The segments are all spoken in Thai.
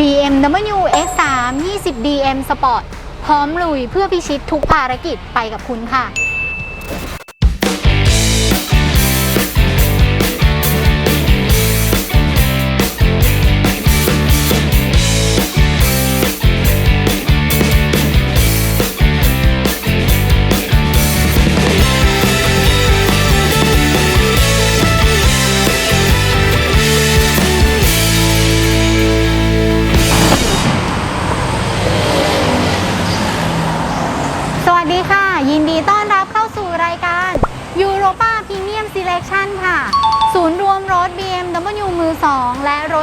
BMW s3 20 DM Sport พร้อมลุยเพื่อพิชิตทุกภารกิจไปกับคุณค่ะ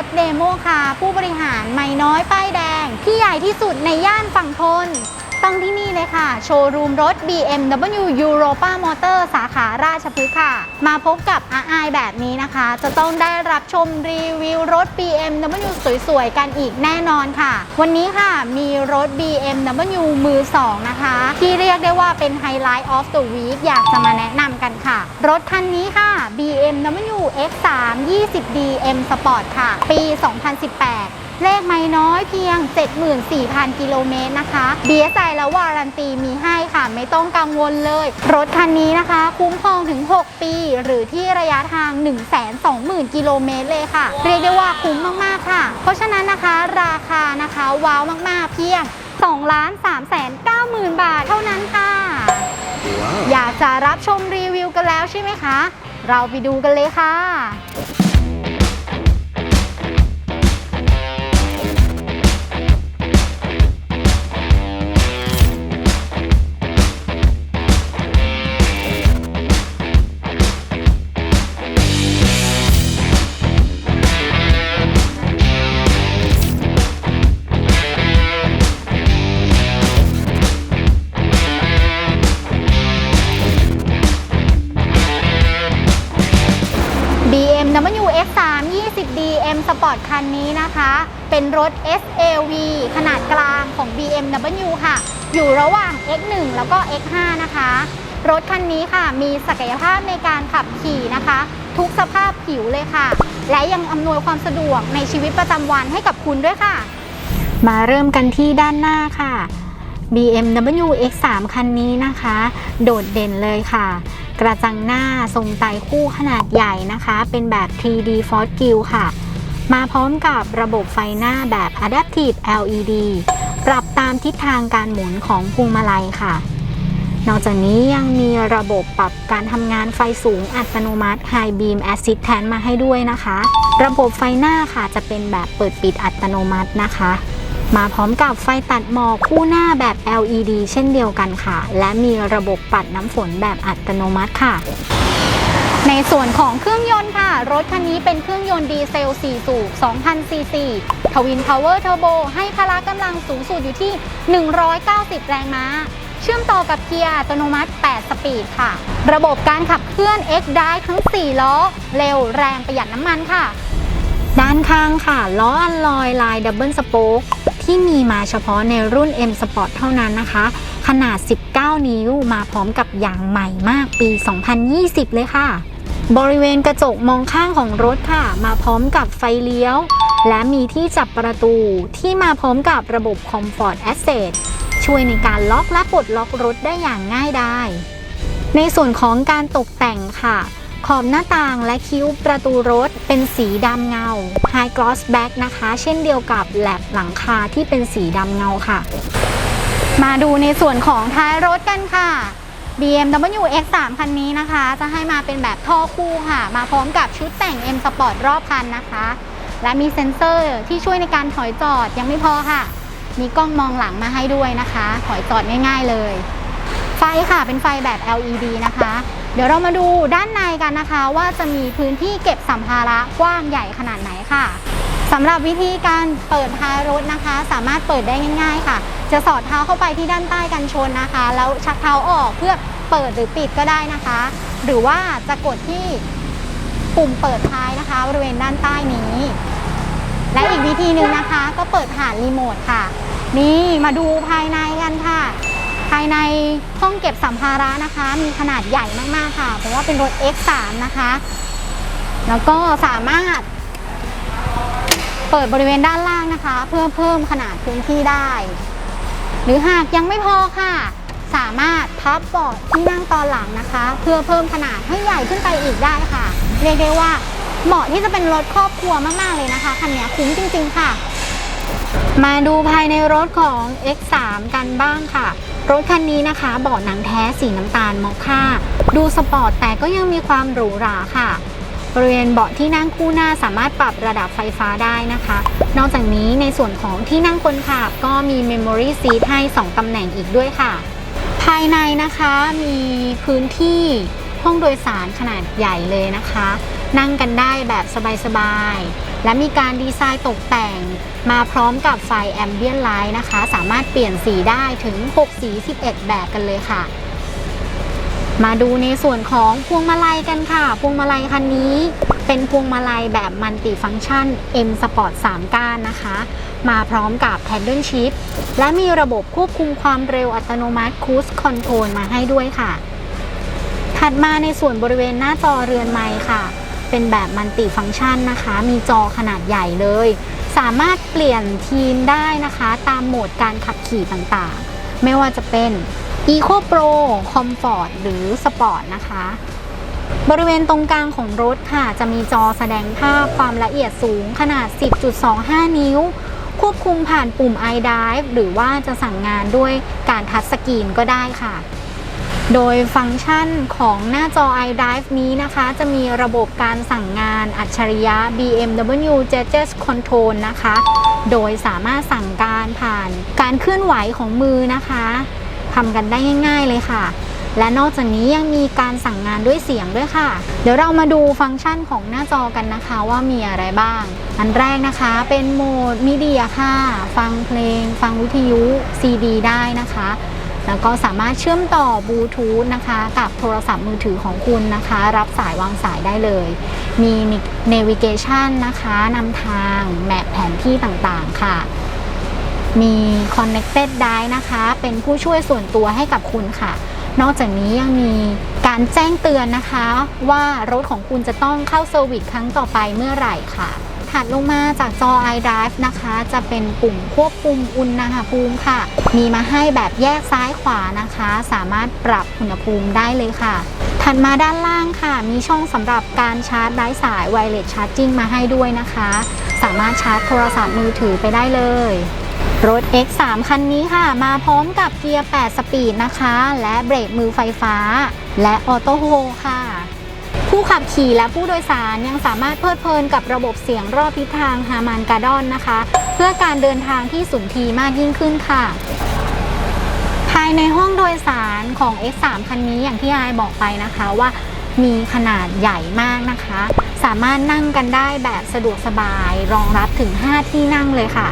ถเดโมคาร์ผู้บริหารไม่น้อยป้ายแดง ที่ใหญ่ที่สุดในย่านฝั่งทน ต้องที่นี่เลยค่ะ โชว์รูมรถ BMW Europa Motor สาขาราชพฤกษ์ค่ะ มาพบกับอาอแบบนี้นะคะ จะต้องได้รับชมรีวิวรถ BMW สวยๆ กันอีกแน่นอนค่ะ วันนี้ค่ะมีรถ BMW มือ 2 นะคะ ที่เรียกได้ว่าเป็นไฮไลท์ of the week อยากจะมาแนะนำกันค่ะ รถคันนี้ค่ะ BMW X3 20D M Sport ค่ะ ปี 2018 เลขไม่น้อยเพียง 74,000 กิโลเมตรนะคะ BSI และวารันตีมีให้ค่ะ ไม่ต้องกังวลเลย รถคันนี้นะคะ คุ้มครองถึง 6 ปี หรือที่ระยะทาง 120,000 กิโลเมตรเลยค่ะ เรียกได้ว่าคุ้มมากๆค่ะ เพราะฉะนั้นนะคะ ราคานะคะว้าวมากๆเพียง2 3 9 0 0 0 0บาทเท่านั้นค่ะ อยากจะรับชมรีวิวกันแล้วใช่ไหมคะ เราไปดูกันเลยค่ะ M Sport คันนี้นะคะ เป็นรถ SAV ขนาดกลางของ BMW ค่ะ อยู่ระหว่าง X1 แล้วก็ X5 นะคะ รถคันนี้ค่ะ มีศักยภาพในการขับขี่นะคะ ทุกสภาพผิวเลยค่ะ และยังอำนวยความสะดวกในชีวิตประจำวันให้กับคุณด้วยค่ะ มาเริ่มกันที่ด้านหน้าค่ะ BMW X3 คันนี้นะคะ โดดเด่นเลยค่ะ กระจังหน้าทรงไตคู่ขนาดใหญ่นะคะ เป็นแบบ 3D f o r g i l ค่ะ มาพร้อมกับระบบไฟหน้าแบบ Adaptive LED ปรับตามทิศทางการหมุนของพวงมาลัยค่ะ นอกจากนี้ยังมีระบบปรับการทำงานไฟสูงอัตโนมัติ High Beam Assistant มาให้ด้วยนะคะ ระบบไฟหน้าค่ะจะเป็นแบบเปิดปิดอัตโนมัตินะคะ มาพร้อมกับไฟตัดหมอกคู่หน้าแบบ LED เช่นเดียวกันค่ะ และมีระบบปัดน้ำฝนแบบอัตโนมัติค่ะ ในส่วนของเครื่องยนต์ค่ะ รถคันนี้เป็นเครื่องยนต์ดีเซล 4 สูบ 2,000 ซีซีทวินพาวเวอร์เทอร์โบให้พละกำลังสูงสุดอยู่ที่ 190 แรงม้า เชื่อมต่อกับเกียร์อัตโนมัติ 8 สปีดค่ะ ระบบการขับเคลื่อน X Drive ทั้ง 4 ล้อ เร็วแรงประหยัดน้ำมันค่ะ ด้านข้างค่ะ ล้ออัลลอยลายดับเบิลสโป๊กที่มีมาเฉพาะในรุ่น M Sport เท่านั้นนะคะ ขนาด 19 นิ้วมาพร้อมกับยางใหม่มากปี 2020 เลยค่ะ บริเวณกระจกมองข้างของรถค่ะ มาพร้อมกับไฟเลี้ยว และมีที่จับประตูที่มาพร้อมกับระบบ Comfort Access ช่วยในการล็อกและปลดล็อกรถได้อย่างง่ายดายในส่วนของการตกแต่งค่ะ ขอบหน้าต่างและคิ้วประตูรถเป็นสีดำเงา High Gloss Black นะคะ เช่นเดียวกับแลบหลังคาที่เป็นสีดำเงาค่ะ มาดูในส่วนของท้ายรถกันค่ะ BMW X3 คันนี้นะคะ จะให้มาเป็นแบบท่อคู่ค่ะ มาพร้อมกับชุดแต่ง M Sport รอบคันนะคะ และมีเซ็นเซอร์ที่ช่วยในการถอยจอดยังไม่พอค่ะ มีกล้องมองหลังมาให้ด้วยนะคะ ถอยจอดง่าย ๆเลย ไฟค่ะเป็นไฟแบบ LED นะคะ เดี๋ยวเรามาดูด้านในกันนะคะ ว่าจะมีพื้นที่เก็บสัมภาระกว้างใหญ่ขนาดไหนค่ะสำหรับวิธีการเปิดท้ายรถนะคะ สามารถเปิดได้ง่าย ๆ ค่ะ จะสอดเท้าเข้าไปที่ด้านใต้กันชนนะคะ แล้วชักเท้าออกเพื่อ เปิดหรือปิดก็ได้นะคะ หรือว่าจะกดที่ปุ่มเปิดท้ายนะคะบริเวณด้านใต้นี้ และอีกวิธีหนึ่งนะคะ ก็เปิดผ่านรีโมทค่ะ นี่มาดูภายในกันค่ะ ภายในห้องเก็บสัมภาระนะคะ มีขนาดใหญ่มากๆค่ะเพราะว่าเป็นรถ X3 นะคะ แล้วก็สามารถ เปิดบริเวณด้านล่างนะคะ เพื่อเพิ่มขนาดพื้นที่ได้ หรือหากยังไม่พอค่ะ สามารถพับเบาะที่นั่งตอนหลังนะคะ เพื่อเพิ่มขนาดให้ใหญ่ขึ้นไปอีกได้ค่ะ เรียกได้ว่าเหมาะที่จะเป็นรถครอบครัวมาก ๆ เลยนะคะคันนี้คุ้มจริง ๆ ค่ะ มาดูภายในรถของ X3 กันบ้างค่ะ รถคันนี้นะคะเบาะหนังแท้สีน้ำตาลมอคค่า ดูสปอร์ตแต่ก็ยังมีความหรูหราค่ะบริเวณเบาะที่นั่งคู่หน้าสามารถปรับระดับไฟฟ้าได้นะคะ นอกจากนี้ในส่วนของที่นั่งคนขับก็มี Memory Seat ให้ 2 ตำแหน่งอีกด้วยค่ะ ภายในนะคะมีพื้นที่ห้องโดยสารขนาดใหญ่เลยนะคะ นั่งกันได้แบบสบายๆ และมีการดีไซน์ตกแต่งมาพร้อมกับไฟแอมเบียนไลท์นะคะ สามารถเปลี่ยนสีได้ถึง 6 สี 11 แบบกันเลยค่ะ มาดูในส่วนของพวงมาลัยกันค่ะ พวงมาลัยคันนี้ เป็นพวงมาลัยแบบมัลติฟัง c t ชัน M Sport 3 ก้านนะคะ มาพร้อมกับ Paddle Shift และมีระบบควบคุมความเร็วอัตโนมัติ Cruise Control มาให้ด้วยค่ะ ถัดมาในส่วนบริเวณหน้าจอเรือนไมค์ค่ะ เป็นแบบมัลติฟัง c t ชันนะคะ มีจอขนาดใหญ่เลย สามารถเปลี่ยนทีมได้นะคะ ตามโหมดการขับขี่ต่างๆ ไม่ว่าจะเป็น Eco Pro Comfort หรือ Sport นะคะ บริเวณตรงกลางของรถค่ะ จะมีจอแสดงภาพความละเอียดสูงขนาด 10.25 นิ้ว ควบคุมผ่านปุ่ม iDrive หรือว่าจะสั่งงานด้วยการทัชสกรีนก็ได้ค่ะ โดยฟังก์ชันของหน้าจอ iDrive นี้นะคะ จะมีระบบการสั่งงานอัจฉริยะ BMW Gestures Control นะคะ โดยสามารถสั่งการผ่านการเคลื่อนไหวของมือนะคะทำกันได้ง่าย ๆ เลยค่ะ และนอกจากนี้ยังมีการสั่งงานด้วยเสียงด้วยค่ะ เดี๋ยวเรามาดูฟังก์ชันของหน้าจอกันนะคะว่ามีอะไรบ้าง อันแรกนะคะเป็นโหมดมีเดียค่ะ ฟังเพลง ฟังวิทยุ CD ได้นะคะแล้วก็สามารถเชื่อมต่อบลูทูธนะคะ กับโทรศัพท์มือถือของคุณนะคะ รับสายวางสายได้เลย มี navigation นะคะนำทางแมปแผนที่ต่างๆค่ะ มี connected Dive นะคะ เป็นผู้ช่วยส่วนตัวให้กับคุณค่ะ นอกจากนี้ยังมีการแจ้งเตือนนะคะ ว่ารถของคุณจะต้องเข้าเซอร์วิสครั้งต่อไปเมื่อไหร่ค่ะ ถัดลงมาจากจอ iDrive นะคะ จะเป็นปุ่มควบคุมอุณหภูมิค่ะ มีมาให้แบบแยกซ้ายขวานะคะ สามารถปรับอุณหภูมิได้เลยค่ะถัดมาด้านล่างค่ะ มีช่องสำหรับการชาร์จไร้สาย Wireless Charging มาให้ด้วยนะคะ สามารถชาร์จโทรศัพท์มือถือไปได้เลย รถ X3 คันนี้ค่ะ มาพร้อมกับเกียร์ 8 สปีดนะคะ และเบรกมือไฟฟ้า และออโต้โฮค่ะ ผู้ขับขี่และผู้โดยสารยังสามารถเพลิดเพลินกับระบบเสียงรอบทิศทางฮามานการ์ดอนนะคะ เพื่อการเดินทางที่สุนทรีมากยิ่งขึ้นค่ะ ภายในห้องโดยสารของ X3 คันนี้อย่างที่ไอบอกไปนะคะว่ามีขนาดใหญ่มากนะคะ สามารถนั่งกันได้แบบสะดวกสบาย รองรับถึง 5 ที่นั่งเลยค่ะ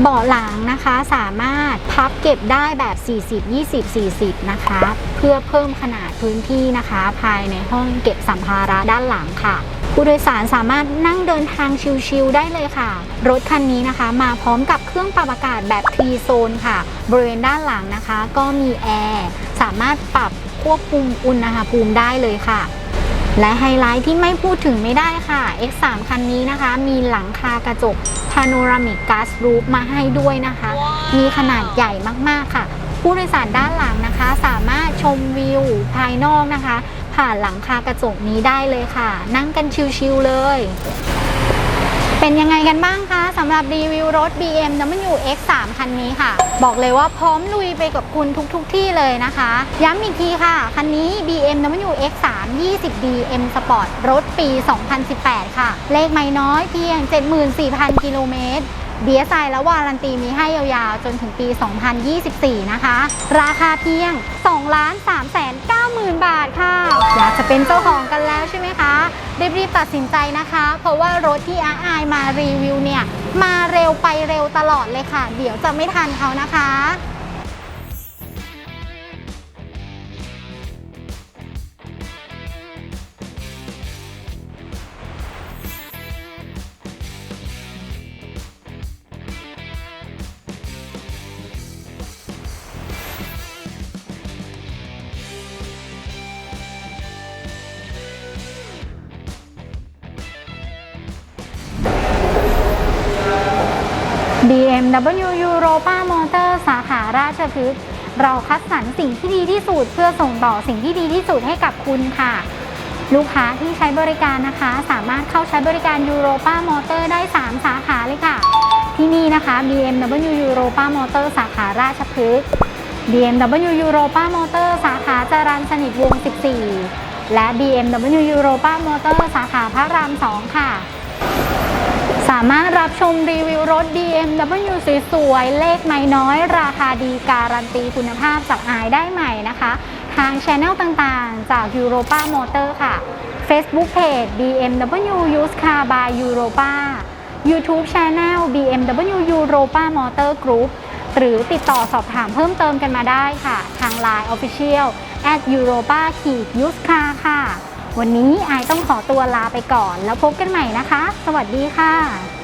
เบาะหลังนะคะสามารถพับเก็บได้แบบ 40 20 40 นะคะ เพื่อเพิ่มขนาดพื้นที่นะคะ ภายในห้องเก็บสัมภาระด้านหลังค่ะ ผู้โดยสารสามารถนั่งเดินทางชิลๆได้เลยค่ะ รถคันนี้นะคะ มาพร้อมกับเครื่องปรับอากาศแบบ T zone ค่ะ บริเวณด้านหลังนะคะ ก็มีแอร์สามารถปรับควบคุมอุณหภูมิได้เลยค่ะ และไฮไลท์ที่ไม่พูดถึงไม่ได้ค่ะ X3 คันนี้นะคะ มีหลังคากระจกพาโนรามิกกาสรูปมาให้ด้วยนะคะ มีขนาดใหญ่มากๆค่ะ ผู้โดยสารด้านหลังนะคะ สามารถชมวิวภายนอกนะคะ ผ่านหลังคากระจกนี้ได้เลยค่ะ นั่งกันชิลๆเลย เป็นยังไงกันบ้างคะสำหรับรีวิวรถ BMW X3 คันนี้ค่ะ บอกเลยว่าพร้อมลุยไปกับคุณทุกๆทที่เลยนะคะ ย้ำอีกทีค่ะ คันนี้ BMW X3 20D M Sport รถปี 2018 ค่ะ เลขไม่น้อยเพียง 74,000 กิโลเมตร DSI และวารันตีมีให้ยาวๆ จนถึงปี 2024 นะคะ ราคาเพียง 2 3 9 0 0 0 0 บาทค่ะ อยากจะเป็นเจ้าของกันแล้วใช่ไหมคะ รีบๆตัดสินใจนะคะ เพราะว่ารถที่อาอมารีวิวเนี่ย มาเร็วไปเร็วตลอดเลยค่ะ เดี๋ยวจะไม่ทันเขานะคะ BMW Europa Motor สาขาราชพฤกษ์เราคัดสรรสิ่งที่ดีที่สุดเพื่อส่งต่อสิ่งที่ดีที่สุดให้กับคุณค่ะ ลูกค้าที่ใช้บริการนะคะ สามารถเข้าใช้บริการ Europa Motor ได้ 3 สาขาเลยค่ะ ที่นี่นะคะ BMW Europa Motor สาขาราชพฤกษ์ BMW Europa Motor สาขาจรัญสนิทวงศ์14 และ BMW Europa Motor สาขาพระราม 2 ค่ะามารถรับชมรีวิวรถ BMW สวยๆ เลขไม่น้อย ราคาดีการันตีคุณภาพจากอายได้ใหม่นะคะ ทางช anel ต่างๆ จาก Europa Motor ค่ะ Facebook Page BMW Used Car by Europa YouTube Channel BMW Europa Motor Group หรือติดต่อสอบถามเพิ่มเติมกันมาได้ค่ะ ทาง Line Official at Europa Used Car ค่ะ วันนี้อายต้องขอตัวลาไปก่อน แล้วพบกันใหม่นะคะ สวัสดีค่ะ